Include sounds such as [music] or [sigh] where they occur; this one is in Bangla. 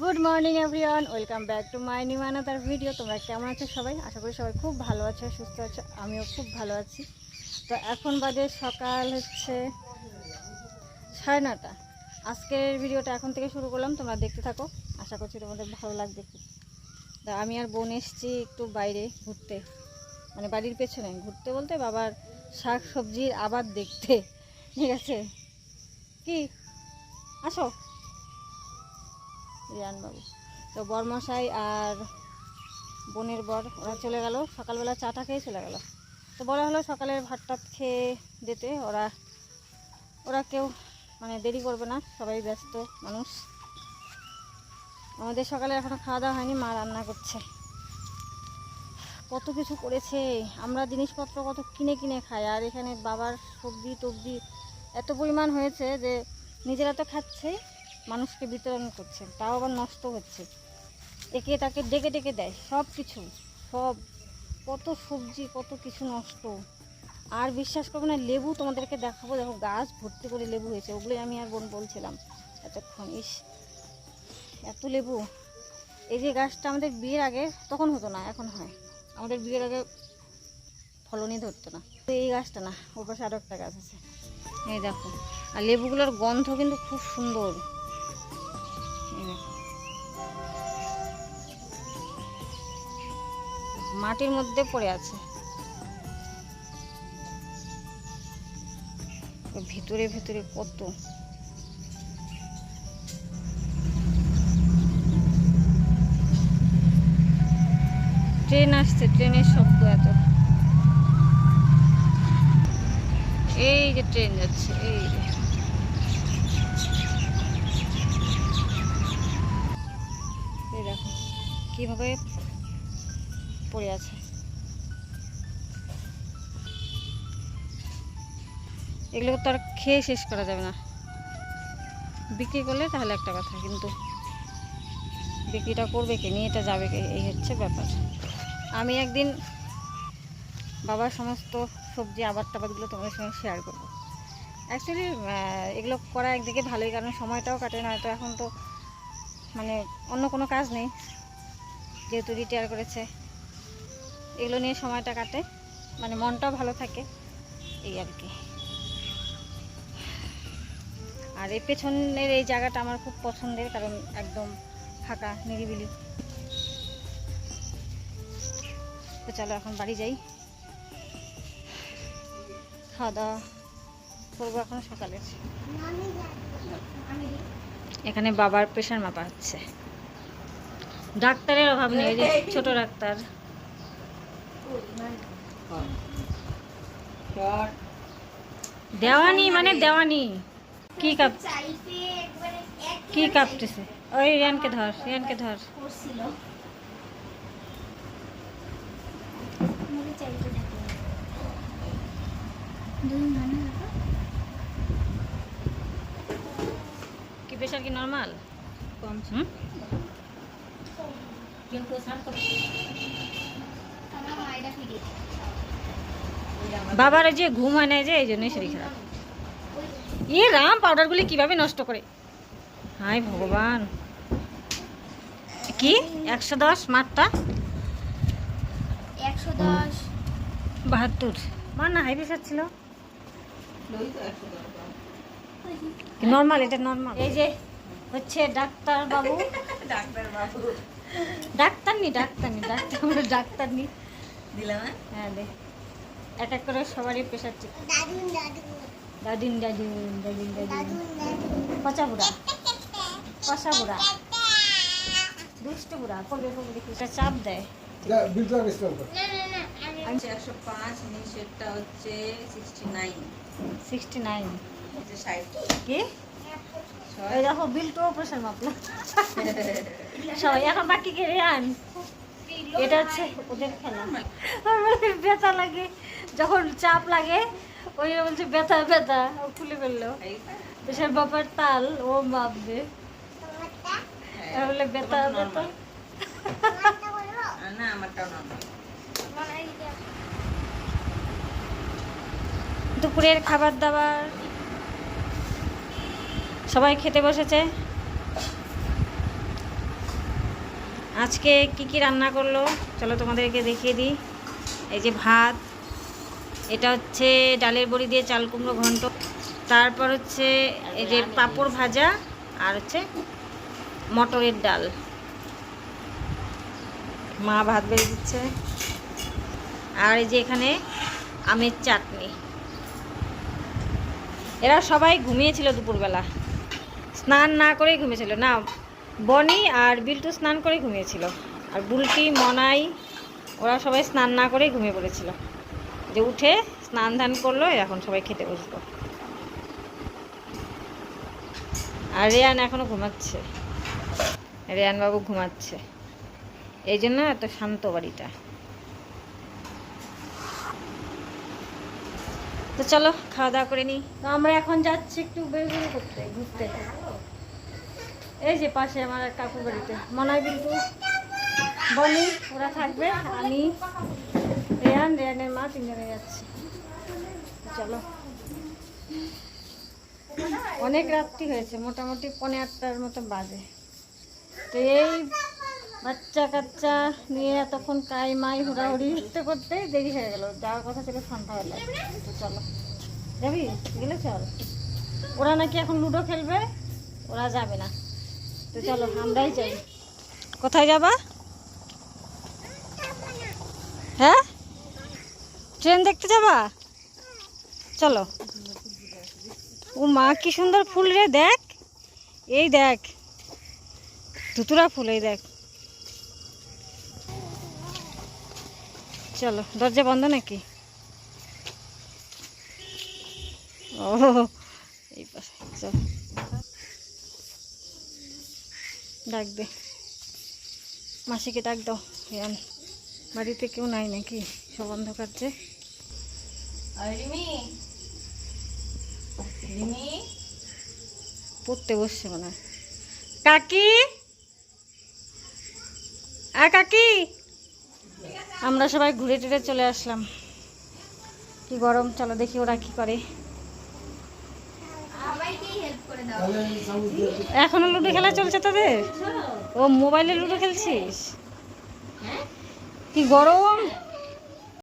Good morning everyone welcome back to my new another video তোমরা কেমন আছো সবাই? আশা করি সবাই খুব ভালো আছো, সুস্থ আছো। আমিও খুব ভালো আছি। তো এখন বাজে সকাল হচ্ছে সাড়ে নটা আজকের ভিডিওটা এখন থেকে শুরু করলাম। তোমরা দেখতে থাকো। আশা করছি তোমাদের ভালো লাগবে। খুব তা আমি আর বোন এসেছি একটু বাইরে ঘুরতে। মানে বাড়ির পেছনে। ঘুরতে বলতে বাবার শাক সবজির আবাদ দেখতে। ঠিক আছে? কি? আসো। রিয়ানবাবু। তো বরমশাই আর বোনের বর, ওরা চলে গেল। সকালবেলা চাটা খেয়ে চলে গেল। তো বলা হলো সকালের ভাত টাত খেয়ে যেতে ওরা ওরা কেউ মানে দেরি করবে না, সবাই ব্যস্ত মানুষ। আমাদের সকালে এখনও খাওয়া দাওয়া হয়নি, মা রান্না করছে। কত কিছু করেছে। আমরা জিনিসপত্র কত কিনে কিনে খাই। আর এখানে বাবার সবজি টবজি এত পরিমাণ হয়েছে যে নিজেরা তো খাচ্ছে মানুষকে বিতরণ করছে, তাও আবার নষ্ট হচ্ছে। একে তাকে ডেকে ডেকে দেয় সব কিছু সব। কত সবজি, কত কিছু নষ্ট। আর বিশ্বাস করব না, লেবু তোমাদেরকে দেখাবো, দেখো গাছ ভর্তি করে লেবু হয়েছে, ওগুলোই আমি আর বোন বলছিলাম। এতক্ষণ, ইস, এত লেবু। এই যে গাছটা আমাদের বিয়ের আগে, তখন হতো না, এখন হয়। আমাদের বিয়ের আগে ফলনই ধরতো না। তো এই গাছটা না ওর পাশে আরও একটা গাছ আছে। এই দেখো, আর লেবুগুলোর গন্ধ কিন্তু খুব সুন্দর। মাটির মধ্যে পড়ে আছে। ভিতরে ভিতরে কত? ট্রেন আসছে, ট্রেনের শব্দ এত। এই যে ট্রেন যাচ্ছে এই দেখো, কীভাবে পড়ে আছে। এগুলো তো আর খেয়ে শেষ করা যাবে না। বিক্রি করলে তাহলে একটা কথা, কিন্তু বিক্রিটা করবে কে, নিয়ে এটা যাবে কে, এই হচ্ছে ব্যাপার। আমি একদিন বাবার সমস্ত সবজি আবাদ টাবাদগুলো তোমাদের সঙ্গে শেয়ার করব। অ্যাকচুয়ালি এগুলো করা একদিকে ভালোই, কারণ সময়টাও কাটে না তো এখন তো মানে অন্য কোনো কাজ নেই, যেহেতু রিটায়ার করেছে। এগুলো নিয়ে সময়টা কাটে। মানে মনটাও ভালো থাকে। এই আর কি। আর এই পেছনের এই জায়গাটা আমার খুব পছন্দের, কারণ একদম ফাঁকা, নিরিবিলি। তো চলো এখন বাড়ি যাই। খাওয়া দাওয়া করব এখন সকালে। এখানে বাবার প্রেশার মাপা হচ্ছে। ডাক্তারের অভাব নেই ছোট ডাক্তার। দেওয়ানি মানে দেওয়ানি কি কাপ কি কাঁপতেছে ওই রিয়ানকে ধর রিয়ানকে ধর কি প্রেশার কি নর্মাল কম হুম কিন্তু শান্ত বাবার ওই যে ঘুম হয় না যে এই জন্যই শরীর খারাপ। এ রাম পাউডারগুলি কীভাবে নষ্ট করে? হাই ভগবান। কি? একশো দশ মাঠটা একশো দশ। বাহাত্তর। মার না হাই প্রেশার ছিল নর্মাল এটা নর্মাল এই যে হচ্ছে ডাক্তার [laughs] বাবু ডাক্তার বাবু ডাক্তার নি ডাক্তার নি ডাক্তার ডাক্তার নি দিলাম হ্যাঁ? হ্যাঁ দে। এক এক করে সবারই প্রেশার চেক দাদুন দাদুন। দাদিন দাদিন দাদিন দাদিন। দাদুন দাদুন। পচা বুড়া। [laughs] পচা বুড়া। [laughs] দুষ্ট বুড়া করবে করবে। এটা চাপ দেয়। একশো পাঁচ নিচেরটা হচ্ছে সিক্সটি নাইন সিক্সটি নাইন কি? এই দেখো বিল টু প্রেশার মাপলো। [laughs] সবাই এখন বাকি কে? আন এটা হচ্ছে ওদের খেলা। ব্যথা লাগে। যখন চাপ লাগে ওই বলছে ব্যথা ব্যথা। ও খুলে ফেলল। প্রেশার বাপার তাল ও মাপবে। বলে ব্যথা ব্যথা। না আমারটাও দুপুরের খাবার দাবার সবাই খেতে বসেছে। আজকে কি কি রান্না করল? চলো তোমাদেরকে দেখিয়ে দিই। এই যে ভাত, এটা হচ্ছে ডালের বড়ি দিয়ে চাল কুমড়ো ঘন্ট, তারপর হচ্ছে এই যে পাঁপড় ভাজা আর হচ্ছে মটরের ডাল। মা ভাত বেড়ে দিচ্ছে। আর এই যে এখানে আমের চাটনি। এরা সবাই ঘুমিয়েছিল দুপুরবেলা। স্নান না করেই ঘুমিয়েছিল, না? বনি আর বিল্টু স্নান করে ঘুমিয়েছিল। আর বুলটি, মনাই, ওরা সবাই স্নান না করেই ঘুমিয়ে পড়েছিল। যে উঠে স্নান ধান করল এখন সবাই খেতে বসল। আর রেয়ান এখনও ঘুমাচ্ছে। রেয়ান বাবু ঘুমাচ্ছে। এই জন্য এত শান্ত বাড়িটা। তো চলো, খাওয়া দাওয়া করে নিই। তো আমরা এখন যাচ্ছি একটু বেরোবেরি করতে, ঘুরতে। এই যে পাশে আমার কাকু বাড়িতে। মনাই কিন্তু বনি ওরা থাকবে, আমি রেয়ান রেয়ানের মা তিনজনে যাচ্ছি। চলো। অনেক রাত্রি হয়েছে, মোটামুটি পনেরো আটটার মতো বাজে। তো এই বাচ্চা কাচ্চা নিয়ে এতক্ষণ কাই মাই হুড়াহুড়ি করতে করতে দেরি হয়ে গেল। যাওয়ার কথা ছিল সন্ধ্যাবেলায় তো চলো। যাবি? গেলে চল। ওরা নাকি এখন লুডো খেলবে, ওরা যাবে না। চলো, আমরাই যাই। কোথায় যাবা? হ্যাঁ? ট্রেন দেখতে যাবা? চলো। ও মা, কি সুন্দর ফুল রে, দেখ। এই দেখ। তুতুরা ফুল, এই দেখ। চলো, দরজা বন্ধ নাকি? ও, এই পাশে, চল। ডাক দে মাসিকে ডাক দাও ইয়ান বাড়িতে কেউ নাই নাকি? সব অন্ধকার যে। পড়তে বসছে মনে হয়। কাকি? আর কাকি! আমরা সবাই ঘুরে টুরে চলে আসলাম। কি গরম চলো দেখি ওরা কি করে। এখনও লুডো খেলা চলছে তোদের? ও মোবাইলে লুডো খেলছিস? কি গরম?